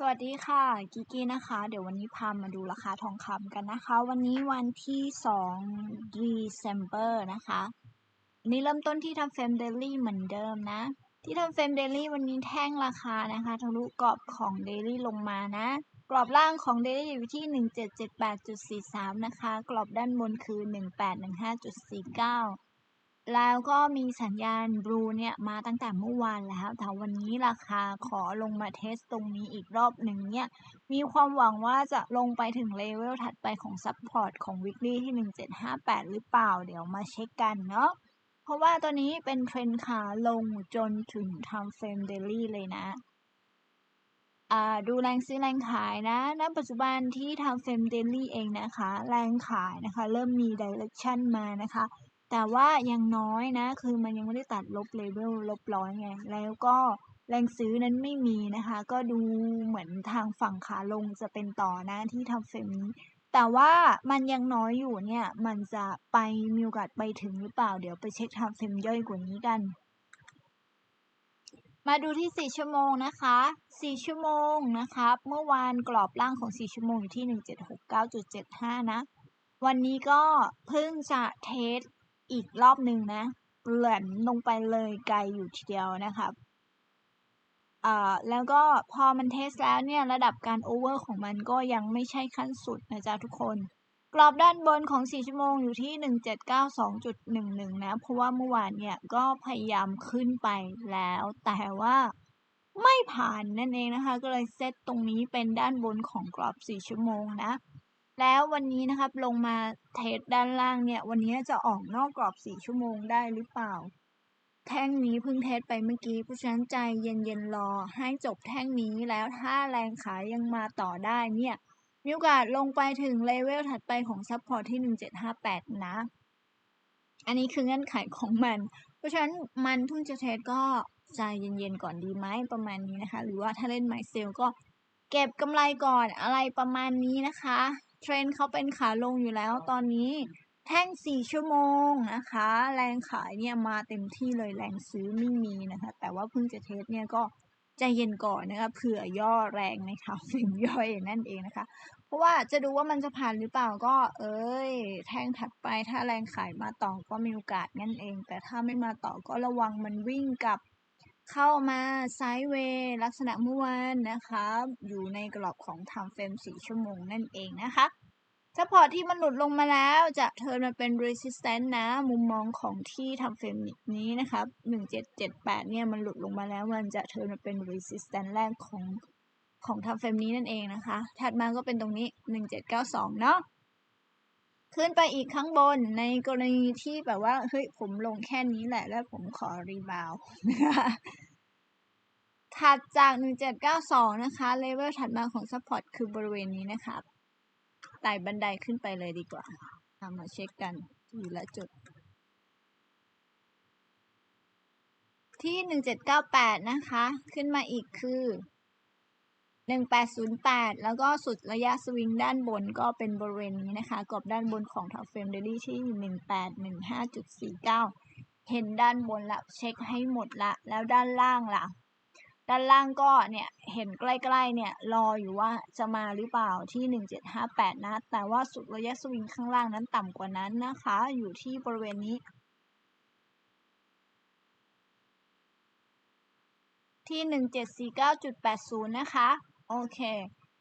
สวัสดีค่ะกิกี้นะคะ เดี๋ยววันนี้พามาดูราคาทองคำกันนะคะ วันนี้วันที่2 December นะคะนนี้เริ่มต้นที่ทำเฟรมเดลี่เหมือนเดิมนะ ที่ทำเฟรมเดลี่วันนี้แท่งราคานะคะทะลุกรอบของเดลี่ลงมานะ กรอบล่างของเดลี่อยู่ที่ 1778.43 นะคะ กรอบด้านบนคือ 1815.49 แล้วก็มีสัญญาณบลูเนี่ยมาตั้งแต่เมื่อวานแล้ว แต่วันนี้ราคาขอลงมาเทสตรงนี้อีกรอบหนึ่งเนี่ย มีความหวังว่าจะลงไปถึงเลเวลถัดไปของซัพพอร์ตของ weekly ที่ 1758 หรือเปล่า เดี๋ยวมาเช็คกันเนาะ เพราะว่าตัวนี้เป็นเทรนขาลงจนถึง time frame daily เลยนะดูแรงซื้อแรงขายนะ ณ ปัจจุบันที่ time frame daily เองนะคะ แรงขายนะคะ เริ่มมี direction มานะคะ แต่ว่ายังน้อยนะ คือมันยังไม่ได้ตัดลบเลเวลลบร้อยไง แล้วก็แรงซื้อนั้นไม่มีนะคะ ก็ดูเหมือนทางฝั่งขาลงจะเป็นต่อนะที่ทำเฟรมนี้แต่ว่ามันยังน้อยอยู่เนี่ย มันจะไปมีโอกาสไปถึงหรือเปล่า เดี๋ยวไปเช็คทำเฟรมย่อยกว่านี้กัน มาดูที่ 4 ชั่วโมงนะคะ 4 ชั่วโมงนะครับ เมื่อวานกรอบล่างของ 4 ชั่วโมงอยู่ที่ 1769.75 นะ วันนี้ก็เพิ่งจะเทส อีกรอบหนึ่งนะเหลื่อนลงไปเลยไกลอยู่ทีเดียวนะครับอ่าแล้วก็พอมันเทสแล้วเนี่ยระดับการโอเวอร์ของมันก็ยังไม่ใช่ขั้นสุดนะจ๊ะทุกคน กรอบด้านบนของ 4 ชั่วโมงอยู่ที่ 1792.11 นะ เพราะว่าเมื่อวานเนี่ยก็พยายามขึ้นไปแล้ว แต่ว่าไม่ผ่านนั่นเองนะคะ ก็เลยเซตตรงนี้เป็นด้านบนของกรอบ 4 ชั่วโมงนะ แล้ววันนี้นะครับลงมาเทสด้านล่างเนี่ย วันนี้จะออกนอกกรอบ 4 ชั่วโมงได้หรือเปล่า แท่งนี้เพิ่งเทสไปเมื่อกี้เพราะฉะนั้นใจเย็นๆรอให้จบแท่งนี้แล้วถ้าแรงขายยังมาต่อได้เนี่ย มีโอกาสลงไปถึงเลเวลถัดไปของซัพพอร์ตที่ 1758 นะ อันนี้คือเงื่อนไขของมัน เพราะฉะนั้นมันเพิ่งจะเทสก็ใจเย็นๆก่อนดีไหมประมาณนี้นะคะ หรือว่าถ้าเล่นไมเซลก็เก็บกำไรก่อนอะไรประมาณนี้นะคะ เทรนเขาเป็นขาลงอยู่แล้วตอนนี้แท่ง 4 ชั่วโมงนะคะ แรงขายเนี่ยมาเต็มที่เลยแรงซื้อไม่มีนะคะ แต่ว่าเพิ่งจะเทสเนี่ยก็ใจเย็นก่อนนะคะเผื่อย่อแรงในขาฟิล์มย่อยนั่นเองนะคะ เพราะว่าจะดูว่ามันจะผ่านหรือเปล่าก็ เอ้ย แท่งถัดไปถ้าแรงขายมาต่อก็มีโอกาสนั่นเอง แต่ถ้าไม่มาต่อก็ระวังมันวิ่งกับ เข้ามาไซด์เวย์ลักษณะเมื่อวานนะคะ อยู่ในกรอบของ time frame 4ชั่วโมงนั่นเองนะคะซัพพอที่มันหลุดลงมาแล้วจะเทิร์นมาเป็น resistance นะ มุมมองของที่ทำเฟรมนี้นะครับ 1778 เนี่ยมันหลุดลงมาแล้วมันจะเทิร์นมาเป็น resistance แรกของของทำเฟรมนี้นั่นเองนะคะ ถัดมาก็เป็นตรงนี้ 1792 เนาะ ขึ้นไปอีกข้างบนในกรณีที่แบบว่าเฮ้ยผมลงแค่นี้แหละ แล้วผมขอรีบาวนะคะถัดจาก 1792 นะคะเลเวลถัดมาของซัพพอร์ตคือบริเวณนี้นะคะไต่บันไดขึ้นไปเลยดีกว่ามาเช็คกันทีละจุด ที่ 1798 นะคะ ขึ้นมาอีกคือ 1808 แล้วก็สุดระยะสวิงด้านบนก็เป็นบริเวณนี้นะคะกรอบด้านบนของทัฟเฟรมเดลี่ที่ 1815.49 เห็นด้านบนละเช็คให้หมดละ แล้วด้านล่างล่ะ ด้านล่างก็เนี่ยเห็นใกล้ๆเนี่ยรออยู่ว่าจะมาหรือเปล่าที่ 1758 นะ แต่ว่าสุดระยะสวิงข้างล่างนั้นต่ำกว่านั้นนะคะ อยู่ที่บริเวณนี้ที่ 1749.80 นะคะ โอเค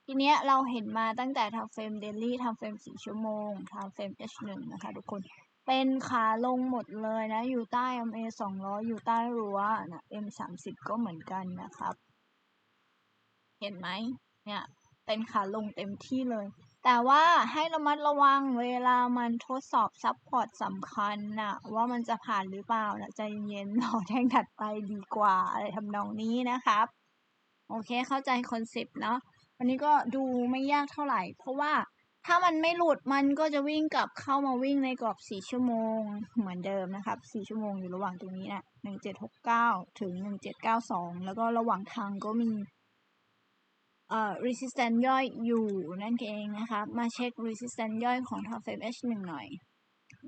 ทีเนี้ยเราเห็นมาตั้งแต่ทำเฟรมเดลี่ทำเฟรมสี่ชั่วโมงทำเฟรม H1 นะคะทุกคน เป็นขาลงหมดเลยนะ อยู่ใต้ MA 200 อยู่ใต้รั้วนะ M 30ก็เหมือนกันนะครับ เห็นไหมเนี่ย เป็นขาลงเต็มที่เลย แต่ว่าให้ระมัดระวังเวลามันทดสอบซับพอร์ตสำคัญนะว่ามันจะผ่านหรือเปล่านะใจเย็นรอแท่งถัดไปดีกว่าอะไรทำนองนี้นะครับ โอเคเข้าใจคอนเซปต์เนาะวันนี้ก็ดูไม่ยากเท่าไหร่ เพราะว่าถ้ามันไม่หลุดมันก็จะวิ่งกลับเข้ามาวิ่งในกรอบ 4 ชั่วโมงเหมือนเดิมนะครับ4ชั่วโมงอยู่ระหว่างตรงนี้นะ1769 ถึง 1792 แล้วก็ระหว่างทางก็มีเอ่อ resistance ย่อยอยู่นั่นเองนะคะมาเช็ค resistance ย่อยของ top frame H1 หน่อย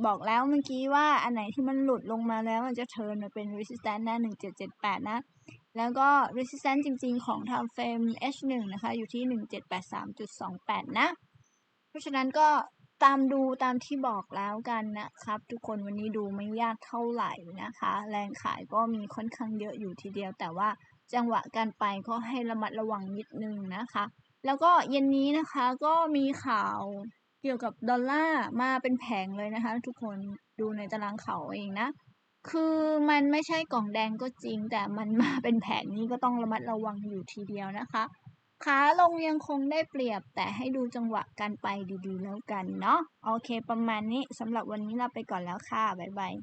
บอกแล้วเมื่อกี้ว่าอันไหนที่มันหลุดลงมาแล้วมันจะเทิร์นมาเป็น resistance นะ1778 นะ แล้วก็ resistance จริง ๆ ของ time frame H1 นะคะ อยู่ที่ 1783.28 นะ เพราะฉะนั้นก็ตามดูตามที่บอกแล้วกันนะครับ ทุกคนวันนี้ดูไม่ยากเท่าไหร่นะคะ แรงขายก็มีค่อนข้างเยอะอยู่ทีเดียว แต่ว่าจังหวะการไปก็ให้ระมัดระวังนิดนึงนะคะ แล้วก็เย็นนี้นะคะก็มีข่าวเกี่ยวกับดอลลาร์มาเป็นแผงเลยนะคะ ทุกคนดูในตารางข่าวเองนะ คือมันไม่ใช่กล่องแดงก็จริง แต่มันมาเป็นแผงนี้ก็ต้องระมัดระวังอยู่ทีเดียวนะคะ ขาลงยังคงได้เปรียบ แต่ให้ดูจังหวะการไปดีๆแล้วกันเนาะโอเคประมาณนี้สำหรับวันนี้ลาไปก่อนแล้วค่ะ บ๊ายบาย